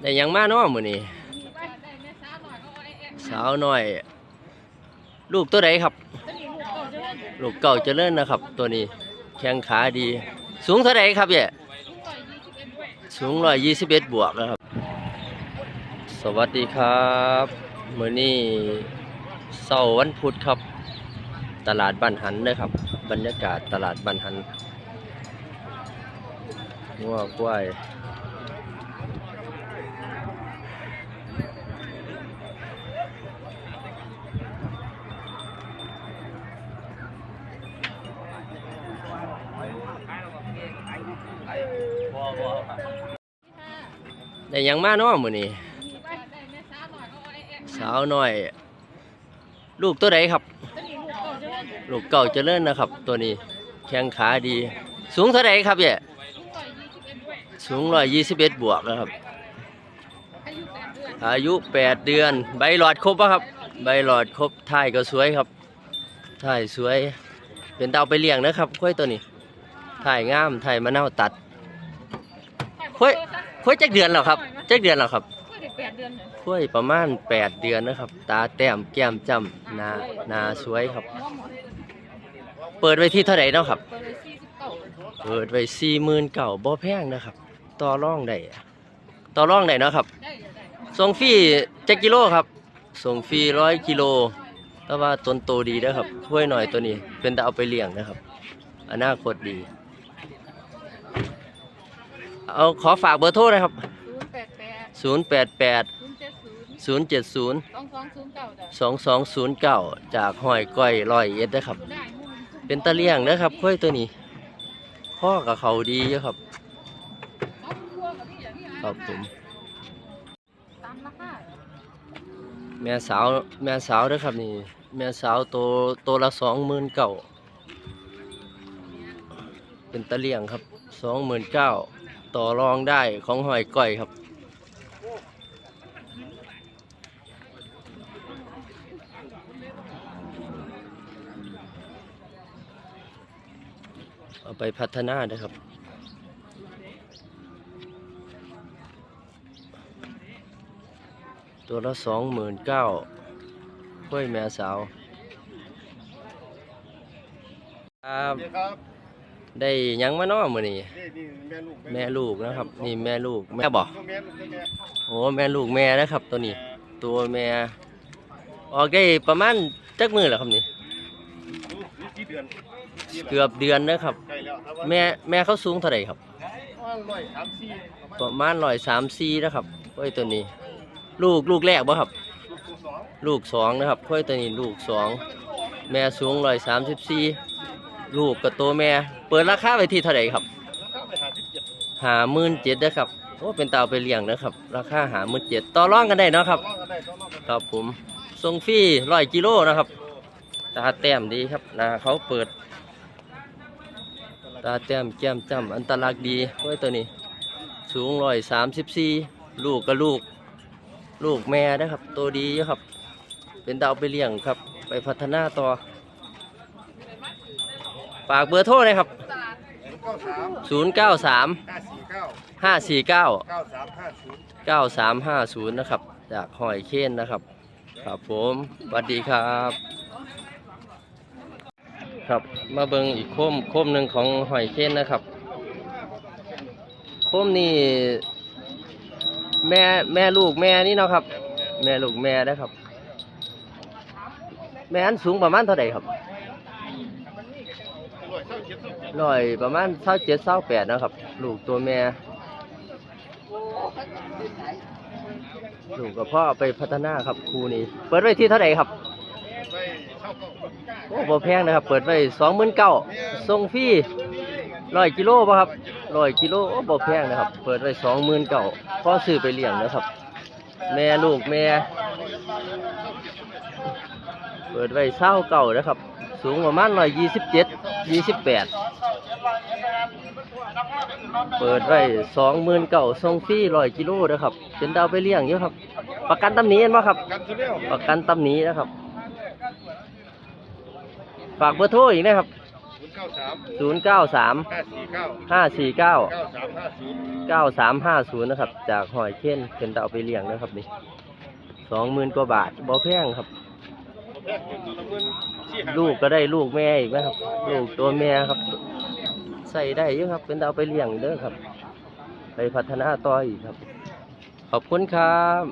ได้หยังมาเนาะมื้อนี้สาวน้อย ลูกตัวใดครับ ลูกเก่าเจริญนะครับ ตัวนี้แข้งขาดี สูงเท่าใดครับเนี่ยสูงร้อยยี่สิบเอ็ดบวกนะครับ สวัสดีครับมื้อนี้เสาร์วันพุธครับ ตลาดบ้านหันนะครับ บรรยากาศตลาดบ้านหันงัวกล้วย ได้หยังมาเนาะมื้อนี้สาวน้อย ลูกตัวใดครับ ลูกเก่าเจริญนะครับ ตัวนี้แข้งขาดี สูงเท่าใดครับเนี่ยสูงร้อยยี่สิบเอ็ดบวกนะครับ อายุแปดเดือน ใบหลอดครบปะครับ ใบหลอดครบท้ายก็สวยครับท้ายสวย เป็นดาวไปเลี้ยงนะครับค่อยตัวนี้ถ่ายงามถ่ายมะนาวตัด ค่อยค่อยจักเดือนแล้วครับจักเดือนแล้วครับแปดเดือนค่อยประมาณ 8 เดือนนะครับ ตาแต้มแก้มจ้ำหนาหนาสวยครับเปิดไว้ที่เท่าไหร่เนาะครับ เปิดเลยสี่สิบเก้าเปิดไว้สี่หมื่นเก่าบ่แพงนะครับ ต่อร่องได้ต่อร่องได้เนาะครับ ได้เดี๋ยวได้ส่งฟรีจักกิโลครับ ส่งฟรีร้อยกิโล แต่ว่าต้นโตดีนะครับช่วยหน่อยตัวนี้ เป็นตาเอาไปเลี้ยงนะครับ อนาคตดี เอาขอฝากเบอร์โทรหนะครับ ศูนย์แปดแปด088 ศูนย์เจ็ดศูนย์070 สองสองศูนย์เก้าจ้ะ2209 จากห้อยก้อยร้อยเอ็ดนะครับได้มุ่งเป็นตะเลี่ยงนะครับค่อยตัวนี้พ่อกับเขาดีอยู่ครับ เอาครัวกับพี่อย่างนี้ครับผม ตามราคาแม่สาวแม่สาวเด้อครับนี่แม่สาวโตโตละสองหมื่นเก้าเป็นตะเลี่ยงครับสองหมื่นเก้า ต่อรองได้ของหอยก้อยครับ เอาไปพัฒนาเด้ครับตัวละสองหมื่นเก้าห้วยแม่สาว ครับ ได้หยังมาเนาะมื้อนี้นี่นี่แม่ลูกแม่ลูกนะครับ นี่แม่ลูกแม่บ่แม่ลูกแม่โอ้แม่ลูกแม่นะครับ ตัวนี้ ตัวแม่ออกได้ประมาณจักมือแล้วครับนี่ลูกนี่กี่เดือนเกือบเดือนนะครับใกล้แล้วครับ แม่แม่เขาสูงเท่าไหร่ครับว่าร้อยสามสี่ประมาณร้อยสามสี่นะครับห้วยตัวนี้ ลูกลูกแรกบ่ครับ ลูกตัวสองลูกสองนะครับห้วยตัวนี้ลูกสองแม่สูงร้อยสามสิบสี่ ลูกกับตัวแม่ เปิดราคาไว้ที่เท่าไหร่ครับแล้วก็ไปหาสิบเจ็ดหาหมื่นเจ็ดนะครับโอ้เป็นเตาไปเลี้ยงนะครับ ราคาหาหมื่นเจ็ดต่อร่องกันได้เนาะครับต้องกันได้ต้องกันครับผมส่งฟรีร้อยกิโลนะครับ ตาแต้มดีครับนาเขาเปิด ตาแต้มแก้มจ้ำอันตรักดีไว้ตัวนี้ สูงร้อยสามสิบสี่ลูกกับลูก ลูกแม่นะครับ ตัวดีครับ เป็นดาวไปเลี้ยงครับ ไปพัฒนาต่อ ฝากเบอร์โทรเลยครับเก้าสามศูนย์เก้าสามห้าสี่เก้าเก้าสามห้าศูนย์9350 นะครับ จากหอยเคนนะครับ ครับผมสวัสดีครับ ครับมาเบิงอีกโคมโคมหนึ่งของหอยเคนนะครับ โคมนี่แม่แม่ลูกแม่นี่เนาะครับ แม่ลูกแม่นะครับ แม่อันสูงประมาณเท่าไหร่ครับ อร่อยประมาณเท่าเจ็ดเท่าแปดนะครับ ลูกตัวแม่ ลูกกับพ่อเอาไปพัฒนาครับครูนี้ เปิดไว้ที่เท่าไหร่ครับ โอ้บ่แพงนะครับ เปิดไว้สองหมื่นเก้าส่งฟรีร้อยกิโลป่ะครับร้อยกิโลโอ้บ่แพงนะครับ เปิดไว้สองหมื่นเก้าพ่อซื้อไปเลี้ยงนะครับ แม่ลูกแม่ เปิดไว้เศร้าเก่านะครับ สูงประมาณร้อยยี่สิบเจ็ดยี่สิบแปดเปิดไว้สองหมื่นเก่าส่งฟรีร้อยกิโลนะครับเป็นดาวไปเลี้ยงอยู่ครับ ประกันตำหนิเห็นไหมครับ ประกันตำหนินะครับ ฝากเบอร์โทรอีกนะครับศย์เก้าสามศูนย์เก้าสามห้าสี่เก้าเก้าสามห้าศูนย์นะครับ จากหอยเช่นเป็นตาเอาไปเลี้ยงนะครับนี่สองหมื่นกว่าบาทบ่แพงครับ ลูกก็ได้ลูกแม่อีกนะครับ ลูกตัวแม่ครับ ใส่ได้เยอะครับ เป็นดาวไปเลี้ยงเด้อครับ ไปพัฒนาต่ออีกครับ ขอบคุณครับ